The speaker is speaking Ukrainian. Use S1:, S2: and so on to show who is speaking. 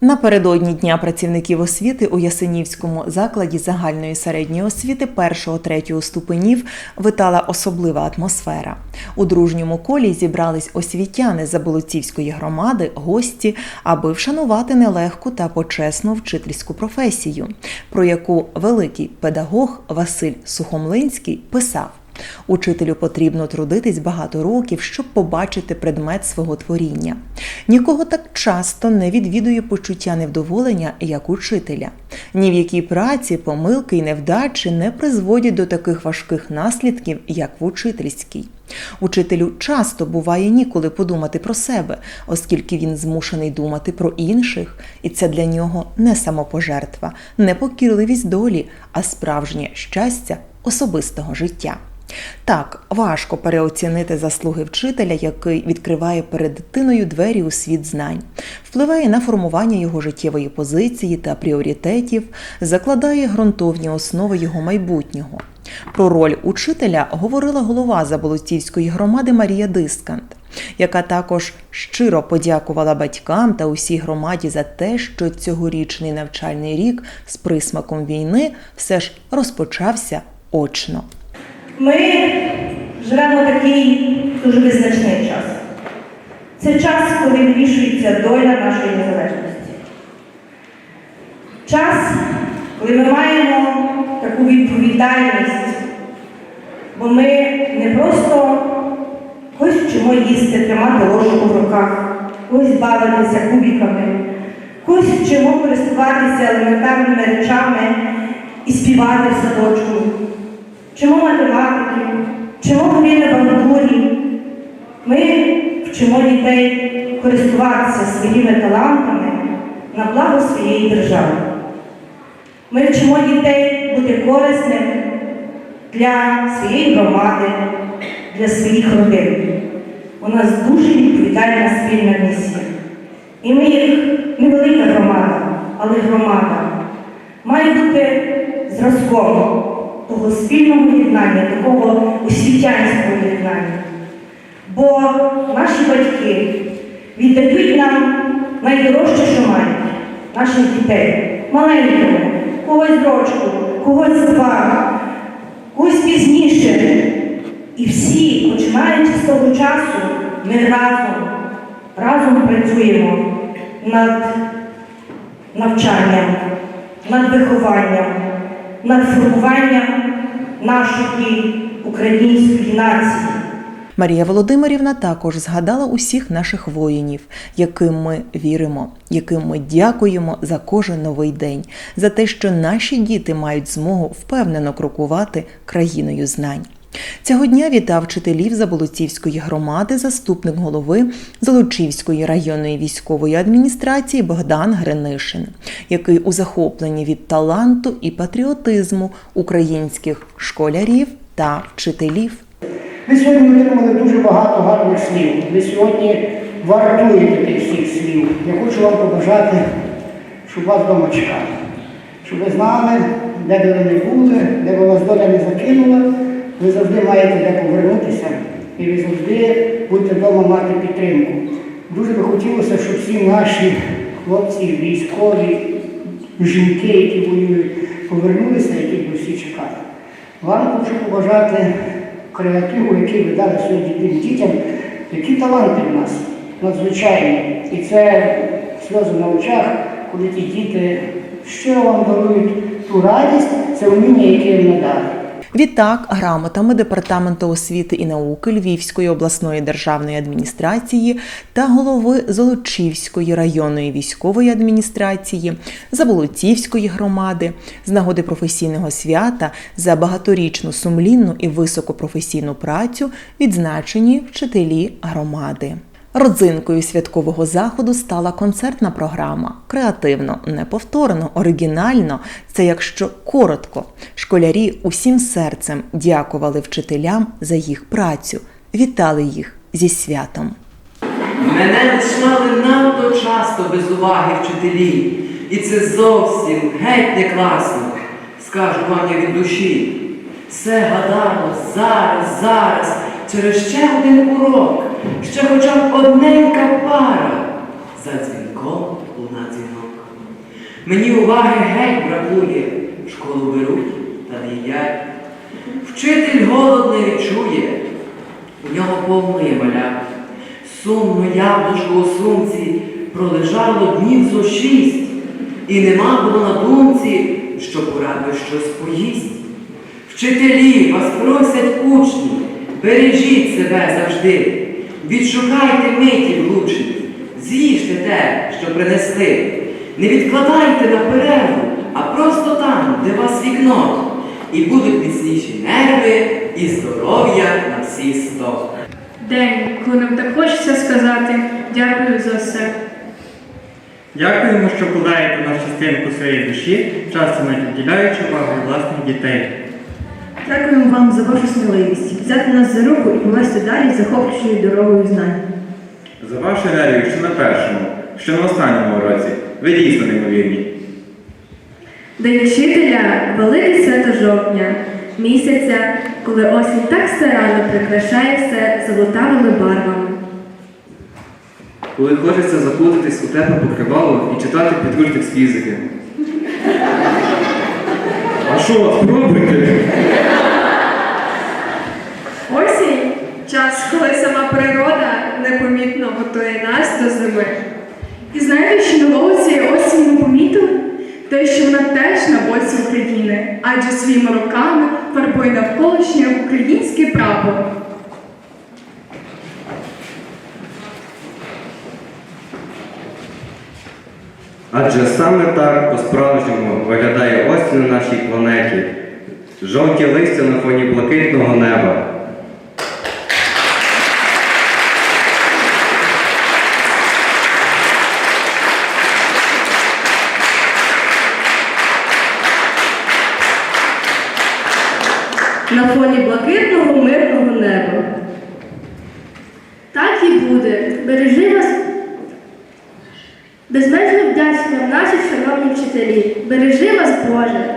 S1: Напередодні Дня працівників освіти у Ясенівському закладі загальної середньої освіти першого-третього ступенів витала особлива атмосфера. У дружньому колі зібрались освітяни Заболоцівської громади, гості, аби вшанувати нелегку та почесну вчительську професію, про яку великий педагог Василь Сухомлинський писав. Учителю потрібно трудитись багато років, щоб побачити предмет свого творіння. Нікого так часто не відвідує почуття невдоволення, як учителя. Ні в якій праці помилки й невдачі не призводять до таких важких наслідків, як в учительській. Учителю часто буває ніколи подумати про себе, оскільки він змушений думати про інших, і це для нього не самопожертва, не покірливість долі, а справжнє щастя особистого життя. Так, важко переоцінити заслуги вчителя, який відкриває перед дитиною двері у світ знань, впливає на формування його життєвої позиції та пріоритетів, закладає ґрунтовні основи його майбутнього. Про роль учителя говорила голова Заболотівської громади Марія Дискант, яка також щиро подякувала батькам та усій громаді за те, що цьогорічний навчальний рік з присмаком війни все ж розпочався очно.
S2: Ми живемо такий дуже визначний час. Це час, коли вирішується доля нашої незалежності. Час, коли ми маємо таку відповідальність, бо ми не просто когось вчимо їсти, тримати ложку в руках, когось бавитися кубиками, когось вчимо користуватися елементарними речами і співати садочку вчимо математики, вчимо на бандурі. Ми вчимо дітей користуватися своїми талантами на благо своєї держави. Ми вчимо дітей бути корисними для своєї громади, для своїх родин. У нас дуже відповідальна спільна місія. І ми, як невелика громада, але громада, має бути зразком того спільного єднання, такого освітянського єднання. Бо наші батьки віддають нам найдорожче, що мають, наших дітей, маленького, когось з рочку, когось два, когось пізніше. І всі, починаючи з того часу, ми разом, разом працюємо над навчанням, над вихованням над формуванням нашої української нації.
S1: Марія Володимирівна також згадала усіх наших воїнів, яким ми віримо, яким ми дякуємо за кожен новий день, за те, що наші діти мають змогу впевнено крокувати країною знань. Цього дня вітав вчителів Заболоцівської громади, заступник голови Золочівської районної військової адміністрації Богдан Гринишин, який у захопленні від таланту і патріотизму українських школярів та вчителів.
S3: Ви сьогодні отримали дуже багато гарних слів. Ви сьогодні вартуєте тих всіх слів. Я хочу вам побажати, щоб вас вдома чекали. Щоб ви знали, де би ви не були, де би вас доля не закинула, ви завжди маєте де повернутися і ви завжди будете вдома мати підтримку. Дуже би хотілося, щоб всі наші хлопці, військові, жінки, які воюють, повернулися, яких би всі чекали. Вам хочу побажати креативу, який ви дали тим дітям, які таланти в нас надзвичайні. І це сльози на очах, коли ті діти щиро вам дарують ту радість, це вміння, яке їм надали.
S1: Відтак, грамотами Департаменту освіти і науки Львівської обласної державної адміністрації та голови Золочівської районної військової адміністрації, Заболотівської громади з нагоди професійного свята за багаторічну сумлінну і високопрофесійну працю відзначені вчителі громади. Родзинкою святкового заходу стала концертна програма. Креативно, неповторно, оригінально. Це якщо коротко. Школярі усім серцем дякували вчителям за їх працю, вітали їх зі святом.
S4: Мене лишали надто часто без уваги вчителі, і це зовсім геть не класно. Скажу вам я від душі. Все гадало зараз, зараз, через ще один урок, ще хоча б одненька пара. За дзвінком луна дзвінок. Мені уваги геть бракує, школу беруть та не. Вчитель голод не відчує, у нього повно є маля. Сумно яблучко у сумці пролежало днів зо шість, і нема було на думці, що пора би щось поїсть. Вчителі вас просять учні, бережіть себе завжди, відшукайте миті влучні, з'їжте те, що принесли. Не відкладайте на перерву, а просто там, де вас вікно, і будуть міцніші нерви і здоров'я на всі сто.
S5: День, коли нам так хочеться сказати дякую за все.
S6: Дякуємо, що вкладаєте на частинку своєї душі, часто не відділяючи увагу власних дітей.
S7: Дякуємо вам за вашу взяти нас за руку і повести далі захоплюючою дорогою знань.
S8: За вашу енергію, що на першому, що на останньому році. Ви дійсно неймовірні.
S9: День вчителя велике свято жовтня, місяця, коли осінь так старанно прикрашає все золотавими барвами.
S8: Коли хочеться заплутатись у тепле покривало і читати підручник з фізики. А що, спробуйте?
S5: Осінь час, коли сама природа непомітно готує нас до зими. І знаєте, що на вулиці осінь ми помітили? Те, що вона теж на боці України, адже своїми руками фарбує навколишнє українське прапор.
S8: Адже саме так по-справжньому виглядає осінь на нашій планеті. Жовті листя на фоні блакитного неба.
S9: На фоні блакитного мирного неба. Так і буде. Бережи вас. Безмежно вдячні вам наші шановні вчителі. Бережи вас, Боже.